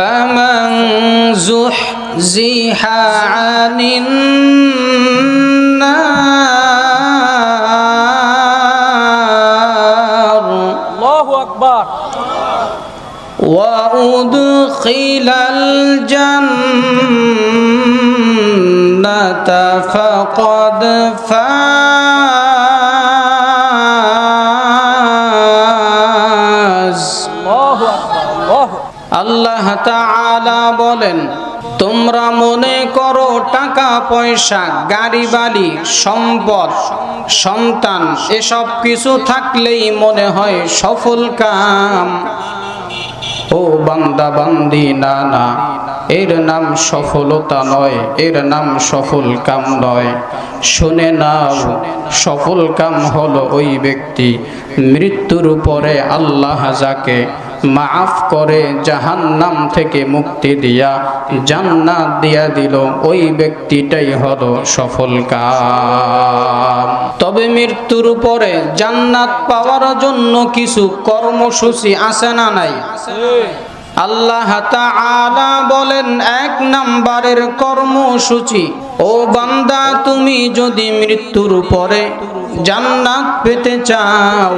فمن زحزح عن النار الله أكبر وأدخل الجنة فقد فاز. পয়সা, গাড়ি, বাড়ি, সম্পদ, সন্তান, এসব কিছু থাকলেই মনে হয় সফল কাম। ও বান্দা, বান্দি, না না, এর নাম সফলতা নয়, এর নাম সফল কাম নয়। শুনে নাও, সফল কাম হলো ওই ব্যক্তি, মৃত্যুর পরে আল্লাহ যাকে মাফ করে জাহান্নাম থেকে মুক্তি দিয়া জান্নাত দিয়া দিল। ওই ব্যক্তিটাই হলো সফল কাম। তবে মৃত্যুর পরে জান্নাত পাওয়ার জন্য কিছু কর্মসূচি আসে না নাই? আল্লাহ তাআলা বলেন, এক নাম্বারের কর্মসূচি, ও বান্দা, তুমি যদি মৃত্যুর পরে জান্নাত পেতে চাও,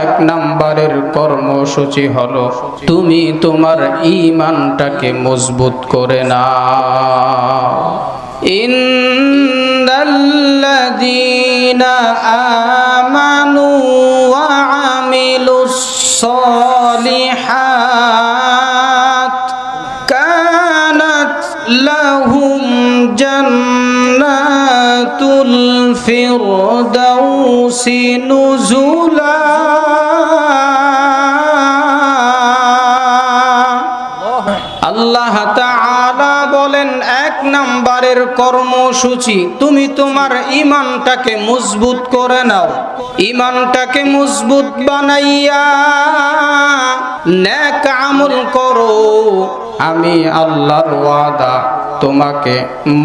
এক নাম্বারের কর্মসূচি হলো, তুমি তোমার ইমানটাকে মজবুত করে নাও। ইন্নাল্লাযীনা আমানু الفردوس نزلا আল্লাহ তাআলা বলেন এক নাম্বারের কর্মসূচি তুমি তোমার ইমানটাকে মজবুত করে নাও ইমানটাকে মজবুত বানাইয়া নেক আমল করো আমি আল্লাহর ওয়াদা। তোমাকে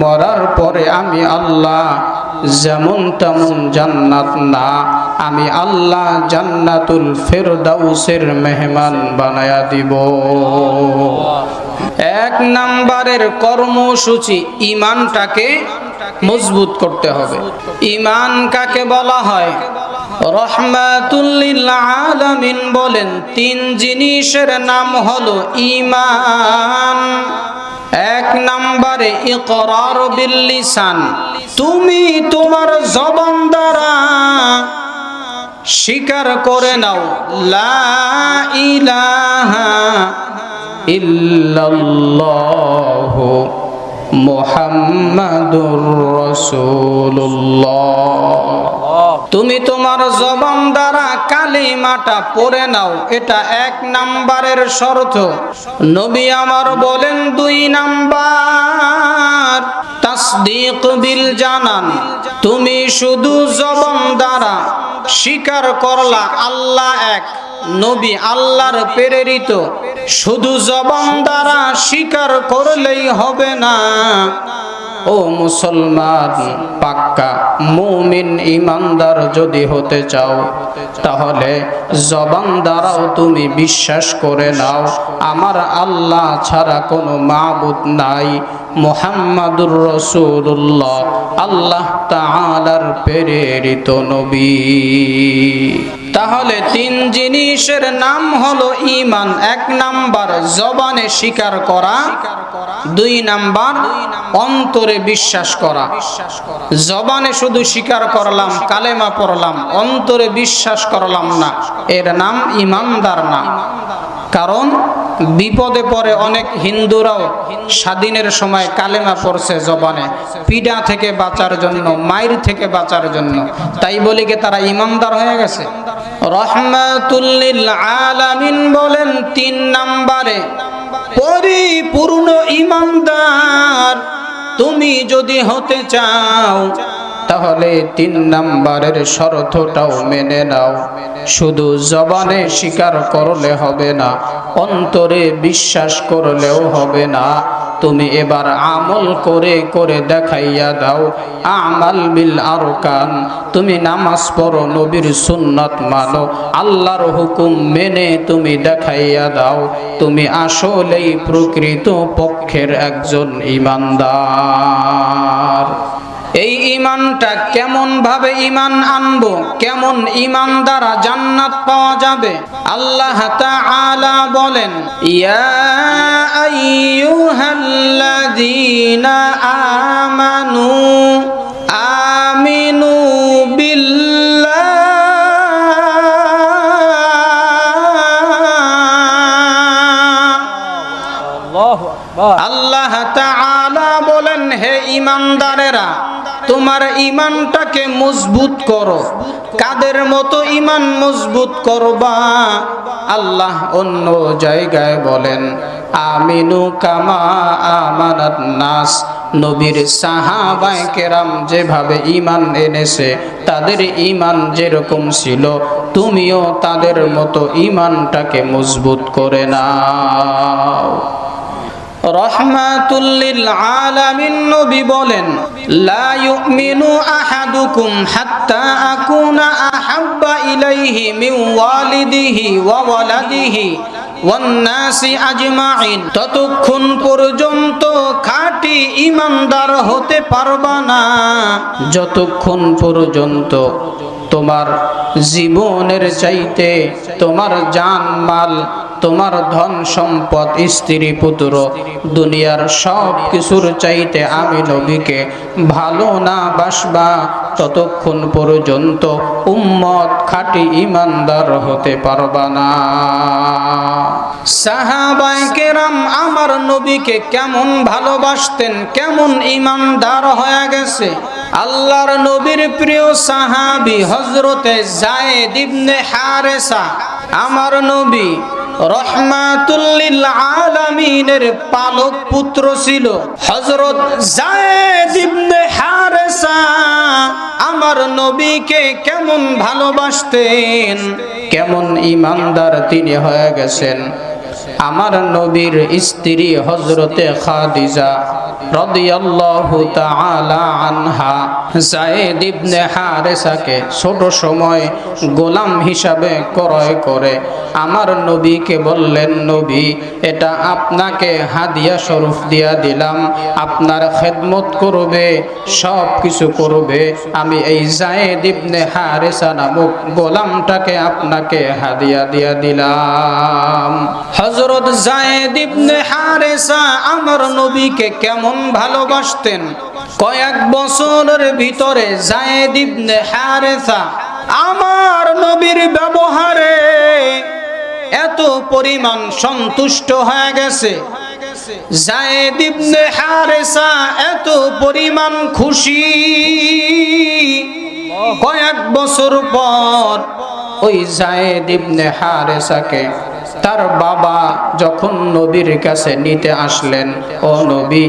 মরার পরে আমি আল্লাহ, যেমন তেমন জান্নাত না। আমি আল্লাহ জান্নাতুল ফেরদাউসের মেহমান বানায়া দিব। এক নাম্বারের কর্মসূচি ইমানটাকে মজবুত করতে হবে। ইমান কাকে বলা হয়? রহমাতুল্লিল আলামিন বলেন, তিন জিনিসের নাম হলো ইমান এক নম্বরে ইকরার বিল লিসান। তুমি তোমার জবান দ্বারা স্বীকার করে নাও, লা ইলাহা ইল্লাল্লাহু। মুহাম্মাদুর রসুল্লাহ তুমি তোমার জবান দ্বারা কালিমাটা পড়ে নাও, এটা এক নাম্বারের শর্ত। নবী আমার বলেন দুই নাম্বার। তাসদিক বিল জানান, তুমি শুধু জবান দ্বারা স্বীকার করলা আল্লাহ এক, নবী আল্লাহর প্রেরিত। শুধু জবান দ্বারা স্বীকার করলেই হবে না। ও মুসলমান, পাক্কা মুমিন ইমানদার যদি হতে চাও, তাহলে জবান দ্বারাও তুমি বিশ্বাস করে নাও, আমার আল্লাহ ছাড়া কোনো মাবুদ নাই। মোহাম্মদুর রসুল্লাহ আল্লাহ তাআলার প্রেরিত নবী। তাহলে তিন জিনিসের নাম হলো ইমান এক নাম্বার জবানে স্বীকার করা, দুই নাম্বার অন্তরে বিশ্বাস করা। জবানে শুধু স্বীকার করলাম, কালেমা পড়লাম, অন্তরে বিশ্বাস করলাম না, এর নাম ইমানদার না। কারণ বিপদে পড়ে অনেক হিন্দুরাও স্বাধীনের সময় কালেমা পড়ছে জবানে। পিডা থেকে বাঁচার জন্য মায়ের থেকে বাঁচার জন্য। তাই বলি কি তারা ইমানদার হয়ে গেছে? আলামিন বলেন তিন নাম্বারে, পরিপূর্ণ ইমানদার তুমি যদি হতে চাও তাহলে তিন নাম্বারের শর্তটাও মেনে নাও। শুধু জবানে স্বীকার করলে হবে না, অন্তরে বিশ্বাস করলেও হবে না। তুমি এবার আমল করে করে দেখাইয়া দাও। আমাল বিল আরকান, তুমি নামাজ পড়ো, নবীর সুন্নত মানো। আল্লাহর হুকুম মেনে তুমি দেখাইয়া দাও। তুমি আসলেই প্রকৃত পক্ষের একজন ইমানদার। এই ইমানটা কেমন ভাবে ইমান আনব? কেমন ইমান দ্বারা জান্নাত পাওয়া যাবে? আল্লাহ তাআলা বলেন ইয়া আইয়ুহাল্লাযীনা আমানু আমিনু বিল্লাহ। আল্লাহ তাআলা বলেন হে ইমানদারেরা তোমার ইমানটাকে মজবুত করো। কাদের মতো ইমান মজবুত করবা? আল্লাহ অন্য জায়গায় বলেন, আমিনু কামা আমানাত নাস। নবীর সাহাবায়ে কেরাম যেভাবে ইমান এনেছে, তাদের ইমান যেরকম ছিল, তুমিও তাদের মতো ইমানটাকে মজবুত করে নাও। রহমাতুল্লিল আলামিন নবী বলেন ততক্ষণ পর্যন্ত খাঁটি ইমানদার হতে পারবা না। যতক্ষণ পর্যন্ত তোমার জীবনের চাইতে তোমার জান মাল তোমার ধন সম্পদ, স্ত্রী, পুত্র, দুনিয়ার সব কিছুর চাইতে আমি নবীকে ভালো না বাসবা। ততক্ষণ পর্যন্ত উম্মত খাটি ইমানদার হতে পারবা না। সাহাবায়ে কেরাম আমার নবীকে কেমন ভালোবাসতেন, কেমন ইমানদার হয়ে গেছে। আল্লাহর নবীর প্রিয় সাহাবি হজরতে জায়েদ ইবনে হারেসা। আমার নবী রহমাতুল্লিল আলামিনের পালক পুত্র ছিল হযরত যায়েদ ইবনে হারেসা। আমার নবীকে কেমন ভালোবাসতেন, কেমন ইমানদার তিনি হয়ে গেছেন। আমার নবীর স্ত্রী হজরতে খাদিজা। রাদিয়াল্লাহু তাআলা আনহা যায়েদ ইবনে হারেসাকে ছোট সময় গোলাম হিসাবে ক্রয় করে। আমার নবীকে বললেন, নবী, এটা আপনাকে হাদিয়া স্বরূপ দিয়া দিলাম। আপনার খেদমত করবে, সব কিছু করবে। আমি এই জায়েদ ইবনে হারেসা নামক গোলামটাকে আপনাকে হাদিয়া দিয়া দিলাম। হযরত জায়েদ ইবনে হারেসা আমার নবীকে কেমন ভালোবাসতেন? কয়েক বছরের ভিতরে জায়েদ ইবনে হারেসা আমার নবীর ব্যবহারে এত পরিমাণ সন্তুষ্ট হয়ে গেছে। জায়েদ ইবনে হারেসা এত পরিমাণ খুশি। কয়েক বছর পর ওই জায়েদ ইবনে হারেসাকে তার বাবা যখন নবীর কাছে নিতে আসলেন, ও নবী,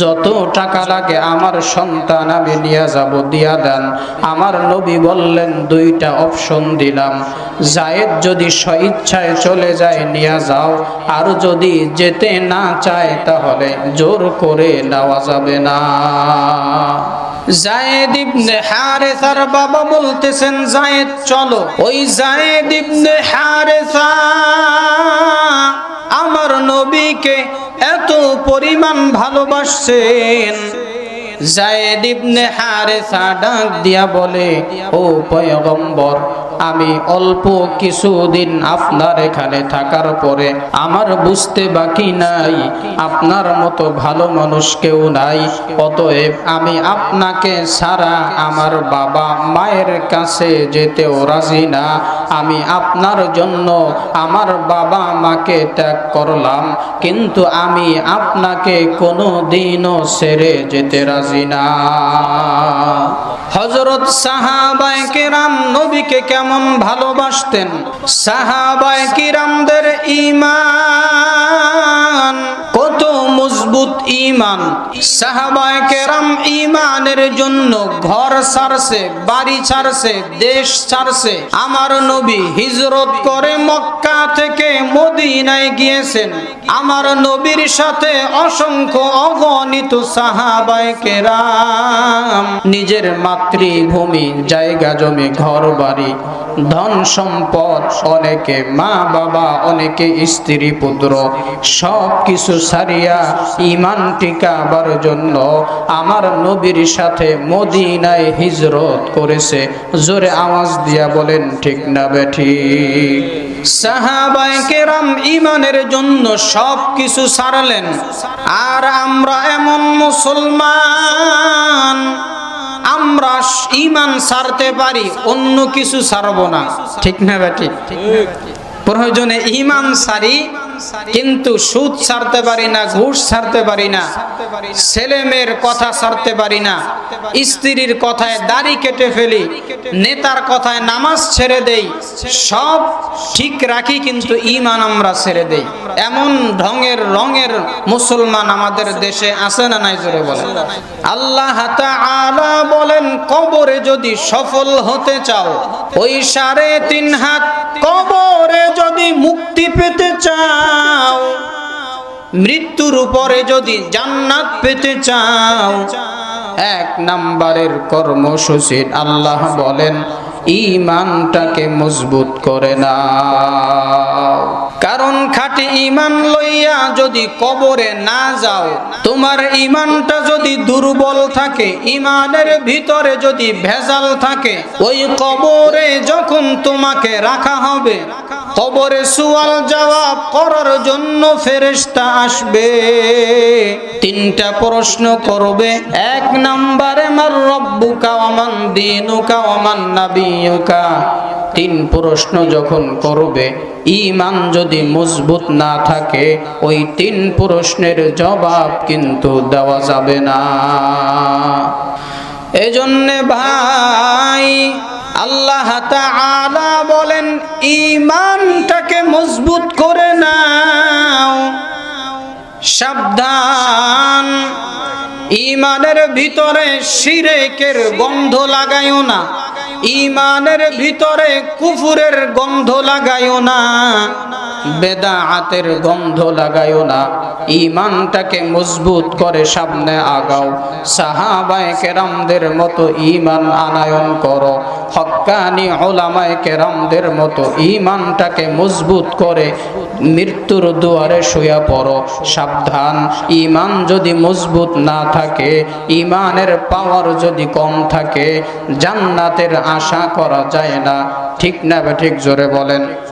যত টাকা লাগে আমার সন্তান আমি নিয়ে যাব, দিয়া দেন। আমার নবী বললেন, দুইটা অপশন দিলাম। জায়েদ যদি স্বইচ্ছায় চলে যায়, নিয়ে যাও। আর যদি যেতে না চায়, তাহলে জোর করে নেওয়া যাবে না। জায়েদ ইবনে হারেসার বাবা বলতেছেন, জায়েদ, চলো। ওই জায়েদ ইবনে হারেসা আমার নবীকে এত পরিমাণ ভালোবাসছেন। জায়েদ ইবনে হারেসা ডাক দিয়া বলে, ও পয়গম্বর আমি অল্প কিছুদিন আপনার এখানে থাকার পরে আমার বুঝতে বাকি নাই, আপনার মতো ভালো মানুষ কেউ নাই, অতএব আমি আপনাকে ছাড়া আমার বাবা মায়ের কাছে যেতেও রাজি না। আমি আপনার জন্য আমার বাবা মাকে ত্যাগ করলাম, কিন্তু আমি আপনাকে কোনো দিনও ছেড়ে যেতে রাজি না। হজরত সাহাবায় কেরাম নবীকে কেমন ভালোবাসতেন সাহাবায় কিরামদের ইমান মজবুত ইমান সাহাবায়ে কেরাম ইমানের জন্য ঘর ছাড়ছে, বাড়ি ছাড়ছে, দেশ ছাড়ছে। আমার নবী হিজরত করে মক্কা থেকে মদিনায় গিয়েছেন। আমার নবীর সাথে অসংখ্য অগণিত সাহাবায়ে কেরাম। নিজের মাতৃভূমি, জায়গা জমি, ঘর বাড়ি, ধন সম্পদ, অনেকে মা বাবা অনেকে স্ত্রী পুত্র সব কিছু সারিয়া ইমান টিকাবার জন্য আমার নবীর সাথে মদিনায় হিজরত করেছে। জোরে আওয়াজ দিয়া বলেন, ঠিক না বেঠি সাহাবায়ে কেরাম ইমানের জন্য সব কিছু সারলেন। আর আমরা এমন মুসলমান, আমরা ইমান সারতে পারি, অন্য কিছু সারব না। ঠিক না বেটি প্রয়োজনে ইমান সারি কিন্তু সুদ ছাড়তে পারি না, ঘুষ ছাড়তে পারি না ছেলে মেয়ের কথা ছাড়তে পারি না, স্ত্রীর কথায় দাড়ি কেটে ফেলি, নেতার কথায় নামাজ ছেড়ে দেই, সব ঠিক রাখি কিন্তু ইমান আমরা ছেড়ে দেই। এমন ঢঙের রঙের মুসলমান আমাদের দেশে আছে না নাই জোরে বলে আল্লাহ তাআলা বলেন, কবরে যদি সফল হতে চাও, ওই সাড়ে তিন হাত কবরে যদি মুক্তি পেতে চাও মৃত্যুর উপরে যদি জান্নাত পেতে চাও, এক নাম্বারের কর্মসূচি আল্লাহ বলেন ইমানটাকে মজবুত করে নাও। কারণ খাটি ইমান লইয়া যদি কবরে না যাও, তোমার ইমানটা যদি দুর্বল থাকে ইমানের ভিতরে যদি ভেজাল থাকে, ওই কবরে যখন তোমাকে রাখা হবে কবরে সুয়াল জবাব করার জন্য ফেরেশতা আসবে। তিনটা প্রশ্ন করবে। এক নম্বরে, মার রব্বুকা ওমান দিনুকা ওমান নাবিয়ুকা? তিন প্রশ্ন যখন করবে ইমান যদি মজবুত না থাকে, ওই তিন প্রশ্নের জবাব কিন্তু দেওয়া যাবে না। এজন্যে ভাই আল্লাহ তাআলা বলেন ইমানটাকে মজবুত করে নাও। সাবধান। ইমানের ভিতরে শিরেকের গন্ধ লাগাইও না। ইমানের ভিতরে কুফুরের গন্ধ লাগাইও না। বেদাআতের গন্ধ লাগাইও না। ইমানটাকে মজবুত করে সামনে আগাও। সাহাবায়ে কেরামদের মতো ইমান আনায়ন করো। হক্কানি ওলামায়ে কেরামদের মতো ইমানটাকে মজবুত করে মৃত্যুর দুয়ারে শুয়া পড়ো। সাবধান ইমান যদি মজবুত না থাকে ইমানের পাওয়ার যদি কম থাকে, জান্নাতের আশা করা যায় না। ঠিক না ঠিক জোরে বলেন।